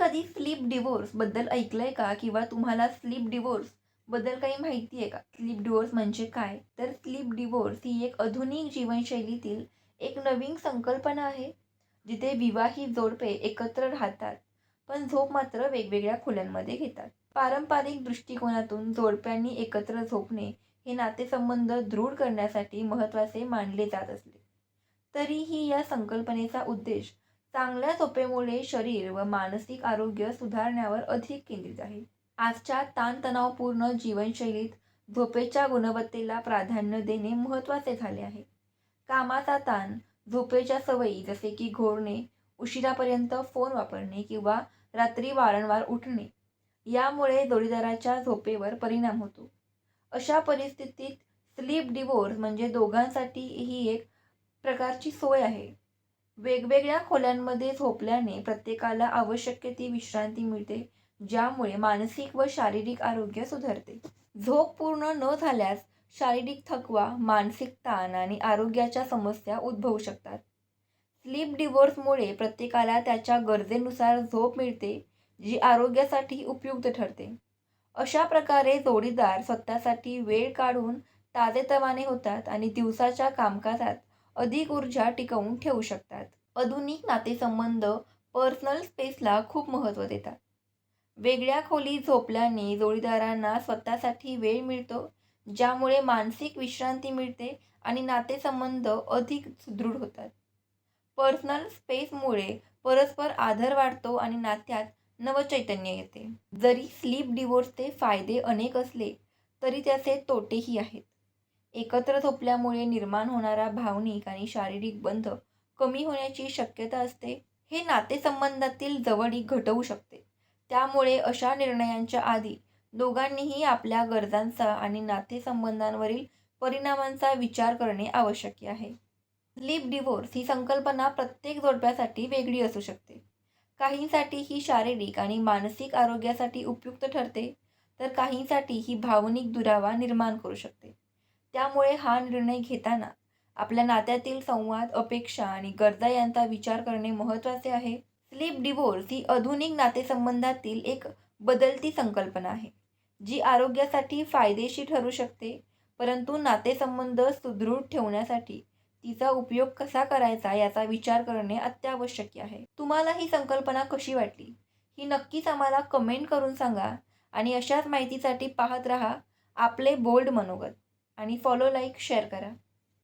कधी स्लीप डिवोर्सबद्दल ऐकलं ऐकलंय का? किंवा तुम्हाला स्लीप डिवोर्सबद्दल काही माहिती आहे का? स्लीप डिवोर्स म्हणजे काय? तर स्लीप डिवोर्स ही एक आधुनिक जीवनशैलीतील एक नवीन संकल्पना आहे जिथे विवाहित जोडपे एकत्र राहतात पण झोप मात्र वेगवेगळ्या खोल्यांमध्ये घेतात. पारंपरिक दृष्टिकोनातून जोडप्यांनी एकत्र झोपणे हे नातेसंबंध दृढ करण्यासाठी महत्त्वाचे मानले जात असले. तरीही या संकल्पनेचा उद्देश चांगल्या झोपेमुळे शरीर व मानसिक आरोग्य सुधारण्यावर अधिक केंद्रित आहे. आजच्या ताणतणावपूर्ण जीवनशैलीत झोपेच्या गुणवत्तेला प्राधान्य देणे महत्त्वाचे झाले आहे. कामाचा ताण झोपेच्या सवयी जसे की घोरणे उशिरापर्यंत फोन वापरणे किंवा रात्री वारंवार उठणे यामुळे जोडीदाराच्या झोपेवर परिणाम होतो. अशा परिस्थितीत स्लीप डिवोर्स म्हणजे दोघांसाठी ही एक प्रकारची सोय आहे. वेगवेगळ्या खोल्यांमध्ये झोपल्याने प्रत्येकाला आवश्यक ती विश्रांती मिळते ज्यामुळे मानसिक व शारीरिक आरोग्य सुधारते. झोप पूर्ण न झाल्यास शारीरिक थकवा मानसिक ताण आणि आरोग्याच्या समस्या उद्भवू शकतात. स्लीप डिवोर्समुळे प्रत्येकाला त्याच्या गरजेनुसार झोप मिळते जी आरोग्यासाठी उपयुक्त ठरते. अशा प्रकारे जोडीदार स्वतःसाठी वेळ काढून ताजेतवाने होतात आणि दिवसाच्या कामकाजात अधिक ऊर्जा टिकवून ठेवू शकतात. आधुनिक नातेसंबंध पर्सनल स्पेसला खूप महत्त्व देतात. वेगळ्या खोली झोपल्याने जोडीदारांना स्वतःसाठी वेळ मिळतो ज्यामुळे मानसिक विश्रांती मिळते आणि नातेसंबंध अधिक सुदृढ होतात. पर्सनल स्पेसमुळे परस्पर आदर वाढतो आणि नात्यात नवचैतन्य येते. जरी स्लीप डिवोर्सचे फायदे अनेक असले तरी त्याचे तोटेही आहेत. एकत्र झोपल्यामुळे निर्माण होणारा भावनिक आणि शारीरिक बंध कमी होण्याची शक्यता असते. हे नातेसंबंधातील जवळीक घटवू शकते. त्यामुळे अशा निर्णयांच्या आधी दोघांनीही आपल्या गरजांचा आणि नातेसंबंधांवरील परिणामांचा विचार करणे आवश्यक आहे. लिप डिवोर्स ही संकल्पना प्रत्येक जोडप्यासाठी वेगळी असू शकते. काहींसाठी ही शारीरिक आणि मानसिक आरोग्यासाठी उपयुक्त ठरते तर काहींसाठी ही भावनिक दुरावा निर्माण करू शकते. त्यामुळे हा निर्णय घेताना आपल्या नात्यातील संवाद अपेक्षा आणि गरजा यांचा विचार करणे महत्त्वाचे आहे. स्लीप डिवोर्स ही आधुनिक नातेसंबंधातील एक बदलती संकल्पना आहे जी आरोग्यासाठी फायदेशीर ठरू शकते परंतु नातेसंबंध सुदृढ ठेवण्यासाठी तिचा उपयोग कसा करायचा याचा विचार करणे अत्यावश्यक आहे. तुम्हाला ही संकल्पना कशी वाटली? ही नक्कीच आम्हाला कमेंट करून सांगा आणि अशाच माहितीसाठी पाहत राहा आपले बोल्ड मनोगत. आणि फॉलो लाईक शेअर करा.